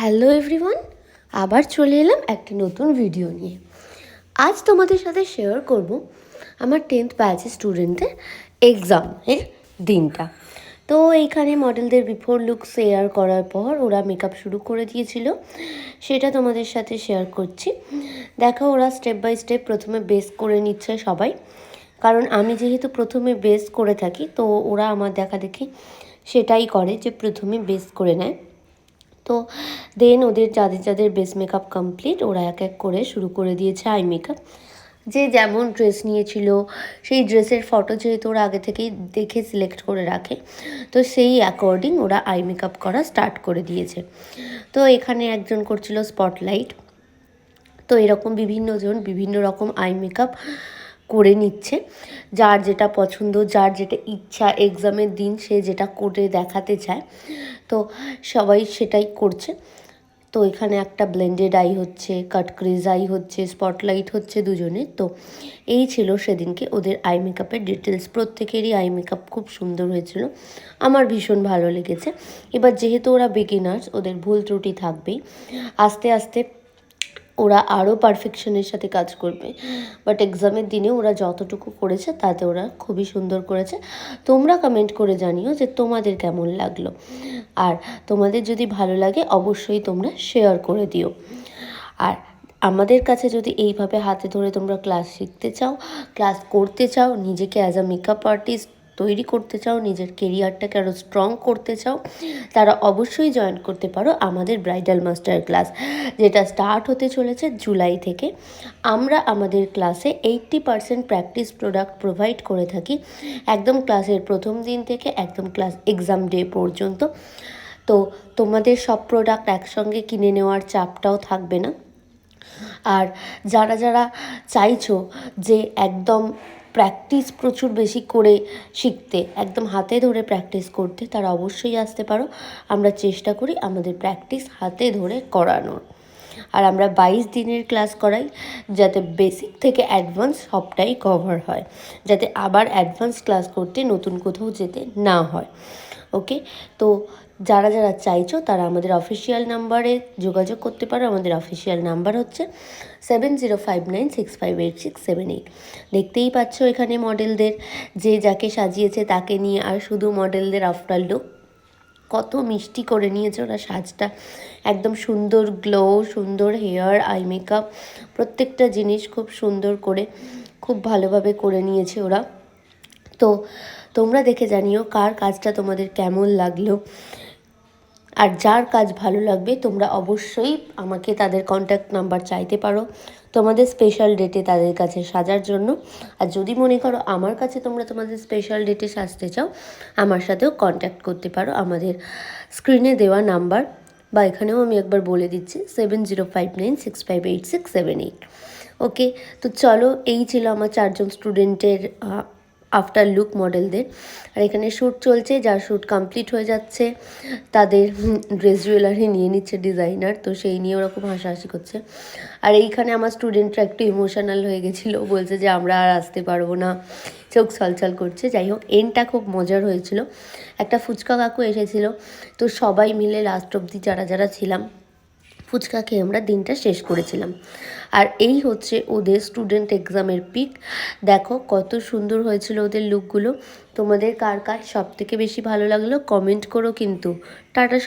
Hello everyone, আবার চলে এলাম একটি নতুন ভিডিও নিয়ে। আজ তোমাদের সাথে শেয়ার করব আমার টেন্থ ব্যাচের স্টুডেন্টদের এক্সামের দিনটা। তো এইখানে মডেলদের বিফোর লুক শেয়ার করার পর ওরা মেকআপ শুরু করে দিয়েছিল, সেটা তোমাদের সাথে শেয়ার করছি। দেখো ওরা স্টেপ বাই স্টেপ প্রথমে বেস করে নিচ্ছে সবাই, কারণ আমি যেহেতু প্রথমে বেস করে থাকি, তো ওরা আমার দেখা দেখি সেটাই করে যে প্রথমে বেস করে নেয়। তো দেন ওদের যাদের যাদের বেস মেকআপ কমপ্লিট ওরা এক এক করে শুরু করে দিয়েছে আই মেকআপ যে যেমন ড্রেস নিয়েছিল, সেই ড্রেসের ফটো যেহেতু ওরা আগে থেকেই দেখে সিলেক্ট করে রাখে, তো সেই অ্যাকর্ডিং ওরা আই মেকআপ করা স্টার্ট করে দিয়েছে। তো এখানে একজন করছিল স্পটলাইট তো এরকম বিভিন্ন জন বিভিন্ন রকম আই মেকআপ করে নিচ্ছে। যার যেটা পছন্দ, যার যেটা ইচ্ছা এক্সামের দিন সে যেটা করে দেখাতে চায়। তো সবাই সেটাই করছে। তো এখানে একটা ব্লেন্ডেড আই হচ্ছে কাট ক্রিজ আই হচ্ছে স্পটলাইট হচ্ছে দুজনে। তো এই ছিল সেদিনকে ওদের আই মেকআপের ডিটেলস প্রত্যেকেরই আই মেকআপ খুব সুন্দর হয়েছিল। আমার ভীষণ ভালো লেগেছে। এবার যেহেতু ওরা বিগিনার্স ওদের ভুল ত্রুটি থাকবেই। আস্তে আস্তে ওরা আরও পারফেকশনের সাথে কাজ করবে। বাট এক্সামের দিনে ওরা যতটুকু করেছে, তাতে ওরা খুবই সুন্দর করেছে। তোমরা কমেন্ট করে জানিও যে তোমাদের কেমন লাগল। আর তোমাদের যদি ভালো লাগে, অবশ্যই তোমরা শেয়ার করে দিও। আর আমাদের কাছে যদি এইভাবে হাতে ধরে তোমরা ক্লাস শিখতে চাও ক্লাস করতে চাও, নিজেকে অ্যাজ আ মেকআপ আর্টিস্ট তৈরি করতে চাও, নিজের কেরিয়ারটাকে আরও স্ট্রং করতে চাও, তারা অবশ্যই জয়েন করতে পারো আমাদের ব্রাইডাল মাস্টার ক্লাস যেটা স্টার্ট হতে চলেছে জুলাই থেকে। আমরা আমাদের ক্লাসে eighty percent practice product provide করে থাকি, একদম ক্লাসের প্রথম দিন থেকে একদম ক্লাস এক্সাম ডে পর্যন্ত। তো তোমাদের সব প্রোডাক্ট একসঙ্গে কিনে নেওয়ার চাপটাও থাকবে না। আর যারা যারা চাইছো যে একদম প্র্যাকটিস প্রচুর বেশি করে শিখতে, একদম হাতে ধরে প্র্যাকটিস করতে, তারা অবশ্যই আসতে পারো। আমরা চেষ্টা করি আমাদের প্র্যাকটিস হাতে ধরে করানোর। আর আমরা বাইশ দিনের ক্লাস করাই, যাতে বেসিক থেকে অ্যাডভান্স সবটাই কভার হয়, যাতে আবার অ্যাডভান্স ক্লাস করতে নতুন কোথাও যেতে না হয়। ওকে তো যারা যারা চাইছো তারা আমাদের অফিসিয়াল নাম্বারে যোগাযোগ করতে পারো। আমাদের অফিসিয়াল নাম্বার হচ্ছে seven zero five nine six five eight six seven eight দেখতেই পাচ্ছ এখানে মডেলদের যে যাকে সাজিয়েছে তাকে নিয়ে আর শুধু মডেলদের আফটার লুক কত মিষ্টি করে নিয়েছে ওরা সাজটা। একদম সুন্দর গ্লো সুন্দর হেয়ার আই মেকআপ প্রত্যেকটা জিনিস খুব সুন্দর করে, খুব ভালোভাবে করে নিয়েছে ওরা। তো তোমরা দেখে জানিও কার কাজটা তোমাদের কেমন লাগল। আর যার কাজ ভালো লাগবে, তোমরা অবশ্যই আমাকে তাদের কন্ট্যাক্ট নাম্বার চাইতে পারো। তোমাদের স্পেশাল ডেটে তাদের কাছে সাজার জন্য। আর যদি মনে করো আমার কাছে তোমরা তোমাদের স্পেশাল ডেটে সাজতে চাও, আমার সাথেও কন্ট্যাক্ট করতে পারো। আমাদের স্ক্রিনে দেওয়া নাম্বার বা এখানেও আমি একবার বলে দিচ্ছি seven zero five nine six five eight six seven eight okay তো চলো, এই ছিল আমার চারজন স্টুডেন্টের আফটার লুক মডেলদের আর এখানে শ্যুট চলছে, যার শ্যুট কমপ্লিট হয়ে যাচ্ছে, তাদের ড্রেস জুয়েলারি নিয়ে নিচ্ছে ডিজাইনার তো সেই নিয়ে ওরকম হাসাহাসি করছে। আর এইখানে আমার স্টুডেন্টরা একটু ইমোশনাল হয়ে গেছিল, বলছে যে আমরা আর আসতে পারব না, চোখ ছলছল করছে। যাই হোক এনটা খুব মজার হয়েছিল। একটা ফুচকা কাকু এসেছিল, তো সবাই মিলে লাস্ট অবধি যারা যারা ছিলাম ফুচকা খেয়ে আমরা দিনটা শেষ করেছিলাম। আর এই হচ্ছে ওদের স্টুডেন্ট এক্সামের পিক দেখো কত সুন্দর হয়েছিল ওদের লুকগুলো তোমাদের কার কার সব থেকে বেশি ভালো লাগল? কমেন্ট করো কিন্তু। টাটা